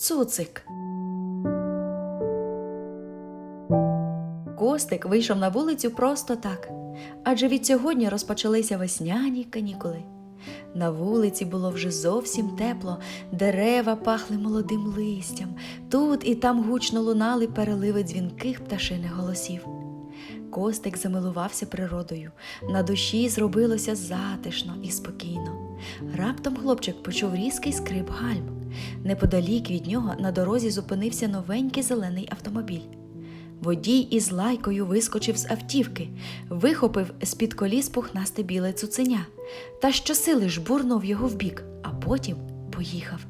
Цуцик. Костик вийшов на вулицю просто так, адже від сьогодні розпочалися весняні канікули. На вулиці було вже зовсім тепло, дерева пахли молодим листям, тут і там гучно лунали переливи дзвінких пташиних голосів. Костик замилувався природою, на душі зробилося затишно і спокійно. Раптом хлопчик почув різкий скрип гальм. Неподалік від нього на дорозі зупинився новенький зелений автомобіль. Водій із лайкою вискочив з автівки, вихопив з-під коліс пухнасте біле цуценя та щосили жбурнув його вбік, а потім поїхав.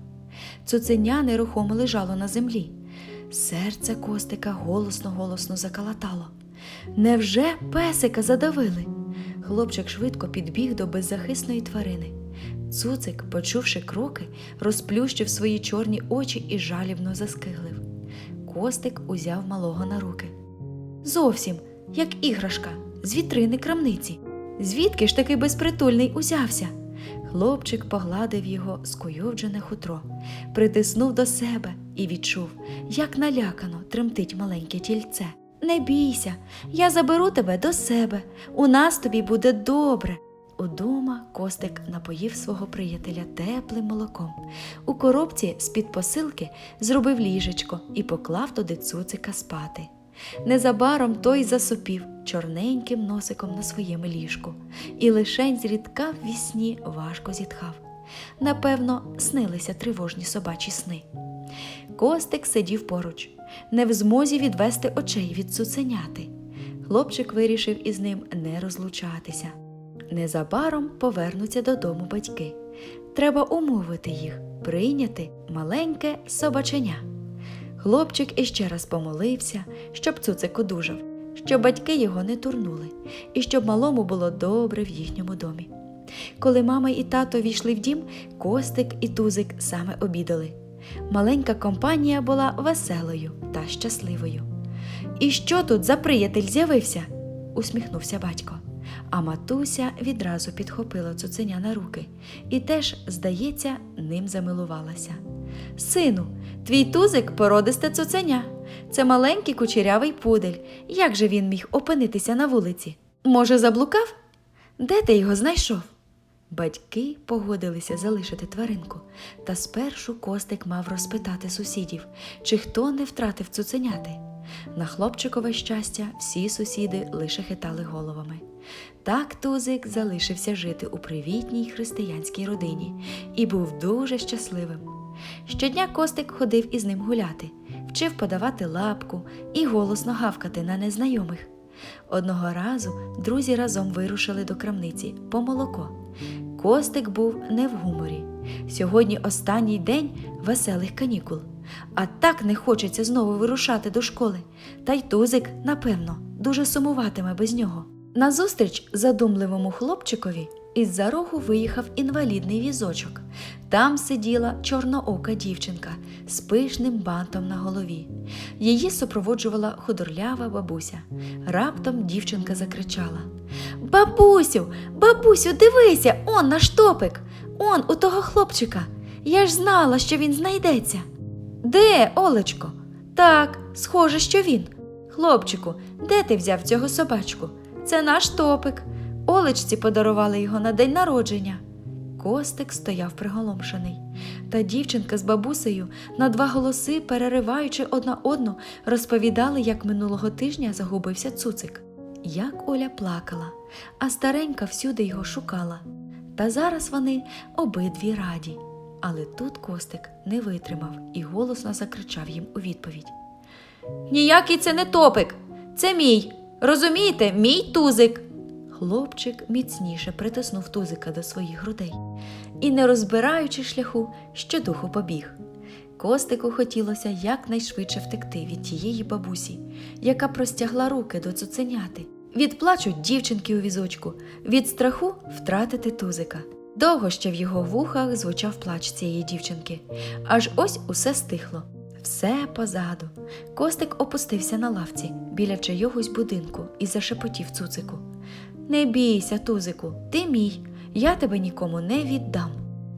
Цуценя нерухомо лежало на землі. Серце Костика голосно-голосно закалатало. Невже песика задавили? Хлопчик швидко підбіг до беззахисної тварини. Цуцик, почувши кроки, розплющив свої чорні очі і жалібно заскиглив. Костик узяв малого на руки. Зовсім, як іграшка, з вітрини крамниці. Звідки ж такий безпритульний узявся? Хлопчик погладив його скуйовджене хутро, притиснув до себе і відчув, як налякано тремтить маленьке тільце. Не бійся, я заберу тебе до себе. У нас тобі буде добре. Удома Костик напоїв свого приятеля теплим молоком. У коробці з-під посилки зробив ліжечко і поклав туди цуцика спати. Незабаром той засопів чорненьким носиком на своєму ліжку і лишень зрідка в вісні важко зітхав. Напевно, снилися тривожні собачі сни. Костик сидів поруч, не в змозі відвести очей від цуценяти. Хлопчик вирішив із ним не розлучатися. Незабаром повернуться додому батьки. Треба умовити їх прийняти маленьке собаченя. Хлопчик іще раз помолився, щоб цуцик одужав, щоб батьки його не турнули, і щоб малому було добре в їхньому домі. Коли мама і тато війшли в дім, Костик і Тузик саме обідали. Маленька компанія була веселою та щасливою. І що тут за приятель з'явився? усміхнувся батько. А матуся відразу підхопила цуценя на руки і теж, здається, ним замилувалася. Сину, твій тузик породисте цуценя. Це маленький кучерявий пудель. Як же він міг опинитися на вулиці? Може, заблукав? Де ти його знайшов? Батьки погодилися залишити тваринку, та спершу Костик мав розпитати сусідів, чи хто не втратив цуценяти. На хлопчикове щастя, всі сусіди лише хитали головами. Так Тузик залишився жити у привітній християнській родині і був дуже щасливим. Щодня Костик ходив із ним гуляти, вчив подавати лапку і голосно гавкати на незнайомих. Одного разу друзі разом вирушили до крамниці по молоко. Костик був не в гуморі. Сьогодні останній день веселих канікул. А так не хочеться знову вирушати до школи. Та й Тузик, напевно, дуже сумуватиме без нього. Назустріч задумливому хлопчикові із-за рогу виїхав інвалідний візочок. Там сиділа чорноока дівчинка з пишним бантом на голові. Її супроводжувала худорлява бабуся. Раптом дівчинка закричала: Бабусю, бабусю, дивися, он наш топик, он у того хлопчика. Я ж знала, що він знайдеться. Де, Олечко? Так, схоже, що він. Хлопчику, де ти взяв цього собачку? Це наш топик. Олечці подарували його на день народження. Костик стояв приголомшений. Та дівчинка з бабусею на два голоси, перериваючи одна одну, розповідали, як минулого тижня загубився цуцик. Як Оля плакала, а старенька всюди його шукала. Та зараз вони обидві раді. Але тут Костик не витримав і голосно закричав їм у відповідь: Ніякий це не топик, це мій. Розумієте, мій тузик. Хлопчик міцніше притиснув тузика до своїх грудей і, не розбираючи шляху, щодуху побіг. Костику хотілося якнайшвидше втекти від тієї бабусі, яка простягла руки до цуценяти, від плачу дівчинки у візочку, від страху втратити тузика. Довго ще в його вухах звучав плач цієї дівчинки, аж ось усе стихло. Все позаду. Костик опустився на лавці біля чийогось будинку і зашепотів цуцику. Не бійся, тузику, ти мій, я тебе нікому не віддам.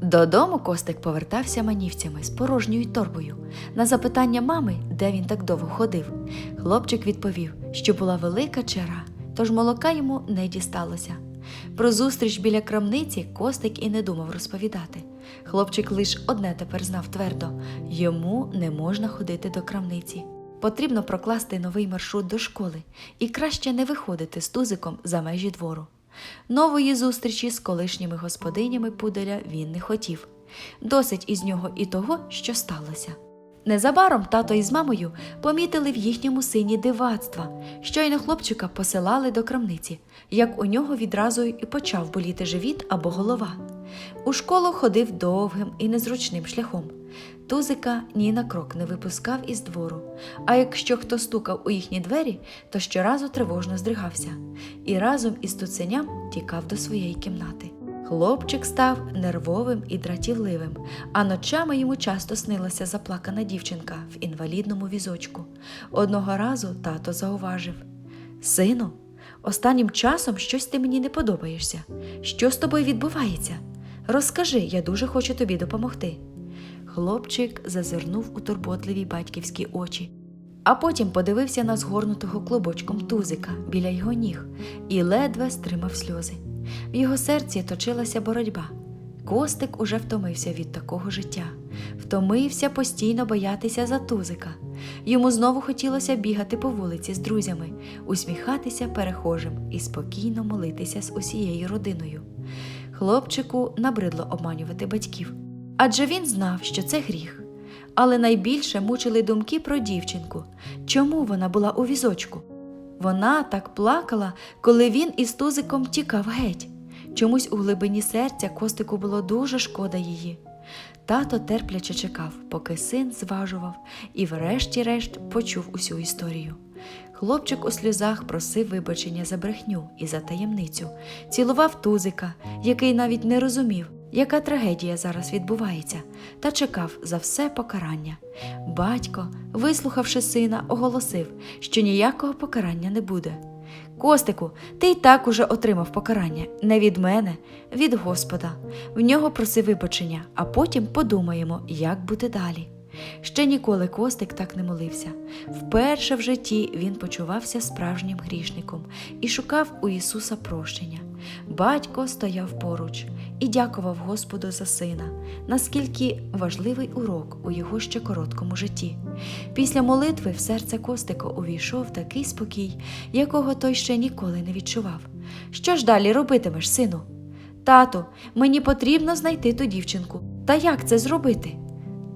Додому Костик повертався манівцями з порожньою торбою. На запитання мами, де він так довго ходив, хлопчик відповів, що була велика черга, тож молока йому не дісталося. Про зустріч біля крамниці Костик і не думав розповідати. Хлопчик лише одне тепер знав твердо йому не можна ходити до крамниці. Потрібно прокласти новий маршрут до школи і краще не виходити з тузиком за межі двору. Нової зустрічі з колишніми господинями пуделя він не хотів. Досить із нього і того, що сталося. Незабаром тато із мамою помітили в їхньому сині дивацтва. Щойно хлопчика посилали до крамниці, як у нього відразу і почав боліти живіт або голова. У школу ходив довгим і незручним шляхом. Тузика ні на крок не випускав із двору, а якщо хто стукав у їхні двері, то щоразу тривожно здригався і разом із туценям тікав до своєї кімнати. Хлопчик став нервовим і дратівливим, а ночами йому часто снилася заплакана дівчинка в інвалідному візочку. Одного разу тато зауважив: Сину, останнім часом щось ти мені не подобаєшся. Що з тобою відбувається? Розкажи, я дуже хочу тобі допомогти. Хлопчик зазирнув у турботливі батьківські очі, а потім подивився на згорнутого клубочком тузика біля його ніг і ледве стримав сльози. В його серці точилася боротьба. Костик уже втомився від такого життя, втомився постійно боятися за тузика. Йому знову хотілося бігати по вулиці з друзями, усміхатися перехожим і спокійно молитися з усією родиною. Хлопчику набридло обманювати батьків, адже він знав, що це гріх. Але найбільше мучили думки про дівчинку. Чому вона була у візочку? Вона так плакала, коли він із тузиком тікав геть. Чомусь у глибині серця Костику було дуже шкода її. Тато терпляче чекав, поки син зважував і, врешті-решт, почув усю історію. Хлопчик у сльозах просив вибачення за брехню і за таємницю, цілував тузика, який навіть не розумів, яка трагедія зараз відбувається, та чекав за все покарання. Батько, вислухавши сина, оголосив, що ніякого покарання не буде. Костику, ти й так уже отримав покарання не від мене, від Господа. В нього проси вибачення, а потім подумаємо, як бути далі. Ще ніколи Костик так не молився. Вперше в житті він почувався справжнім грішником і шукав у Ісуса прощення. Батько стояв поруч і дякував Господу за сина, наскільки важливий урок у його ще короткому житті. Після молитви в серце Костика увійшов такий спокій, якого той ще ніколи не відчував. Що ж далі робитимеш, сину? Тату, мені потрібно знайти ту дівчинку. Та як це зробити?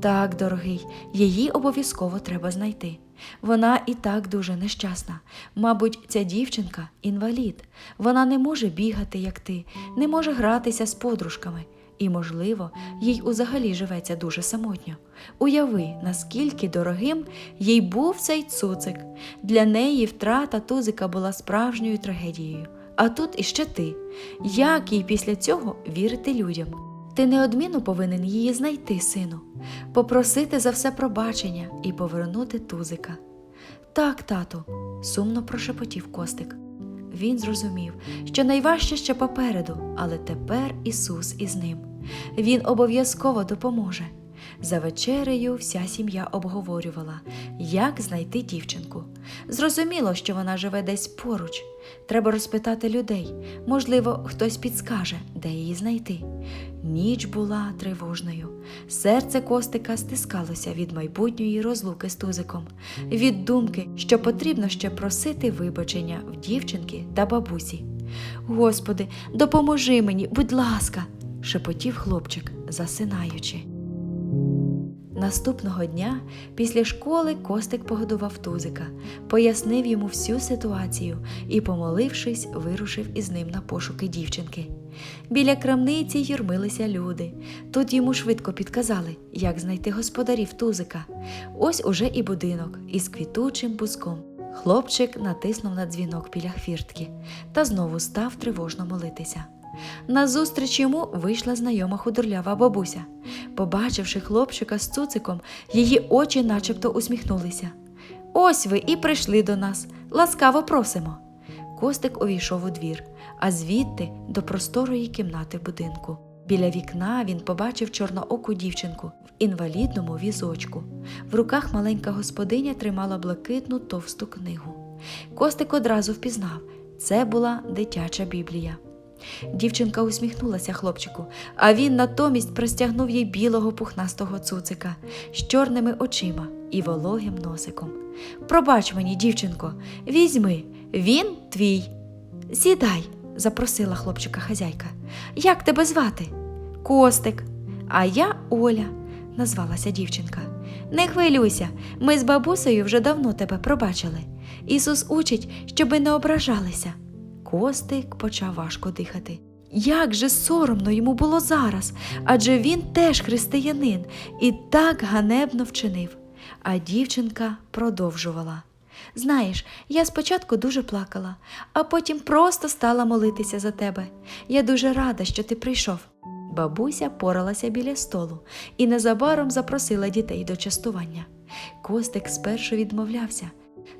Так, дорогий, її обов'язково треба знайти. Вона і так дуже нещасна. Мабуть, ця дівчинка інвалід. Вона не може бігати, як ти, не може гратися з подружками. І, можливо, їй узагалі живеться дуже самотньо. Уяви, наскільки дорогим їй був цей цуцик. Для неї втрата тузика була справжньою трагедією. А тут іще ти. Як їй після цього вірити людям? Ти неодмінно повинен її знайти, сину, попросити за все пробачення і повернути тузика. Так, тату, сумно прошепотів Костик. Він зрозумів, що найважче ще попереду, але тепер Ісус із ним. Він обов'язково допоможе. За вечерею вся сім'я обговорювала, як знайти дівчинку. Зрозуміло, що вона живе десь поруч. Треба розпитати людей. Можливо, хтось підскаже, де її знайти. Ніч була тривожною. Серце Костика стискалося від майбутньої розлуки з тузиком, від думки, що потрібно ще просити вибачення в дівчинки та бабусі. Господи, допоможи мені, будь ласка, шепотів хлопчик, засинаючи. Наступного дня після школи Костик погодував тузика, пояснив йому всю ситуацію і, помолившись, вирушив із ним на пошуки дівчинки. Біля крамниці юрмилися люди. Тут йому швидко підказали, як знайти господарів тузика. Ось уже і будинок із квітучим бузком. Хлопчик натиснув на дзвінок біля хвіртки та знову став тривожно молитися. Назустріч йому вийшла знайома худорлява бабуся. Побачивши хлопчика з цуциком, її очі начебто усміхнулися. Ось ви і прийшли до нас. Ласкаво просимо. Костик увійшов у двір, а звідти до просторої кімнати будинку. Біля вікна він побачив чорнооку дівчинку в інвалідному візочку. В руках маленька господиня тримала блакитну товсту книгу. Костик одразу впізнав це була дитяча біблія. Дівчинка усміхнулася хлопчику, а він натомість простягнув їй білого пухнастого цуцика з чорними очима і вологим носиком. Пробач мені, дівчинко, візьми, він твій. Сідай, запросила хлопчика хазяйка. Як тебе звати? Костик. А я Оля, назвалася дівчинка. Не хвилюйся, ми з бабусею вже давно тебе пробачили. Ісус учить, щоби не ображалися. Костик почав важко дихати. Як же соромно йому було зараз, адже він теж християнин і так ганебно вчинив. А дівчинка продовжувала. Знаєш, я спочатку дуже плакала, а потім просто стала молитися за тебе. Я дуже рада, що ти прийшов. Бабуся поралася біля столу і незабаром запросила дітей до частування. Костик спершу відмовлявся,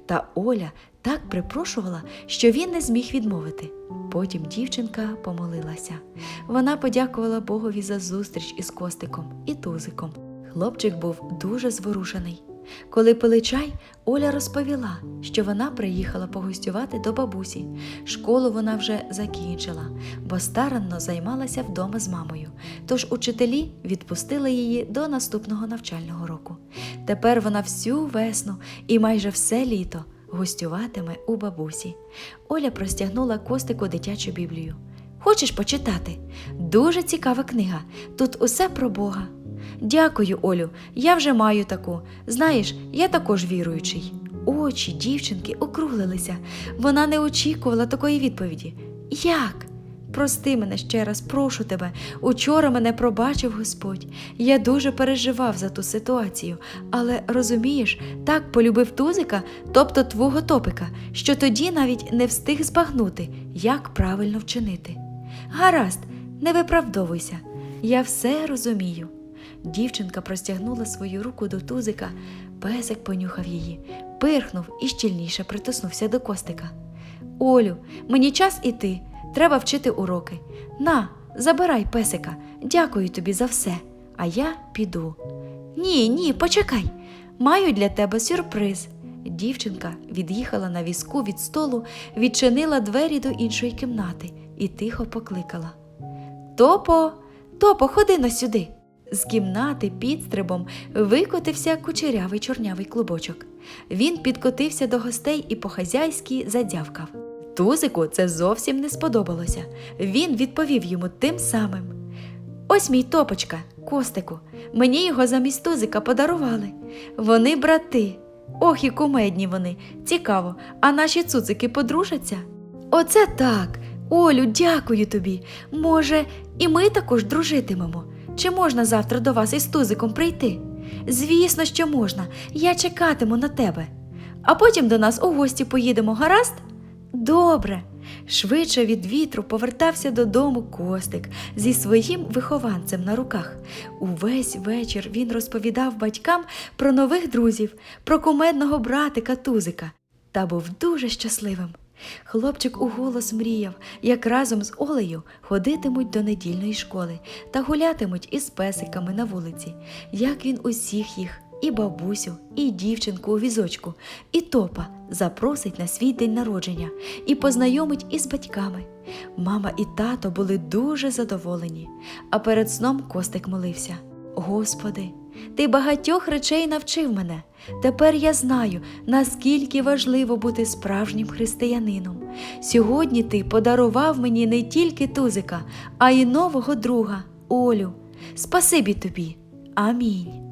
та Оля так припрошувала, що він не зміг відмовити. Потім дівчинка помолилася. Вона подякувала Богові за зустріч із Костиком і Тузиком. Хлопчик був дуже зворушений. Коли пили чай, Оля розповіла, що вона приїхала погостювати до бабусі. Школу вона вже закінчила, бо старанно займалася вдома з мамою. Тож учителі відпустили її до наступного навчального року. Тепер вона всю весну і майже все літо гостюватиме у бабусі. Оля простягнула Костику дитячу біблію. Хочеш почитати? Дуже цікава книга. Тут усе про Бога. Дякую, Олю, я вже маю таку. Знаєш, я також віруючий. Очі дівчинки округлилися. Вона не очікувала такої відповіді. Як? Прости мене ще раз, прошу тебе. Учора мене пробачив Господь. Я дуже переживав за ту ситуацію, але розумієш, так полюбив тузика, тобто твого топика, що тоді навіть не встиг збагнути, як правильно вчинити. Гаразд, не виправдовуйся, я все розумію. Дівчинка простягнула свою руку до тузика, песик понюхав її, пирхнув і щільніше притиснувся до костика. Олю, мені час іти, треба вчити уроки. На, забирай песика, дякую тобі за все, а я піду. Ні, ні, почекай. Маю для тебе сюрприз. Дівчинка від'їхала на візку від столу, відчинила двері до іншої кімнати і тихо покликала. Топо, топо, ходи на сюди. З кімнати підстрибом викотився кучерявий чорнявий клубочок. Він підкотився до гостей і по-хазяйськи задявкав. Тузику це зовсім не сподобалося. Він відповів йому тим самим. Ось мій топочка, костику. Мені його замість тузика подарували. Вони брати. Ох, і кумедні вони. Цікаво, а наші цуцики подружаться? Оце так. Олю, дякую тобі. Може, і ми також дружитимемо. Чи можна завтра до вас із тузиком прийти? Звісно, що можна. Я чекатиму на тебе. А потім до нас у гості поїдемо, гаразд? Добре. Швидше від вітру повертався додому Костик зі своїм вихованцем на руках. Увесь вечір він розповідав батькам про нових друзів, про кумедного братика Тузика та був дуже щасливим. Хлопчик уголос мріяв, як разом з Олею ходитимуть до недільної школи та гулятимуть із песиками на вулиці, як він усіх їх, і бабусю, і дівчинку у візочку, і топа запросить на свій день народження і познайомить із батьками. Мама і тато були дуже задоволені, а перед сном Костик молився: Господи, ти багатьох речей навчив мене. Тепер я знаю, наскільки важливо бути справжнім християнином. Сьогодні ти подарував мені не тільки тузика, а й нового друга Олю. Спасибі тобі. Амінь.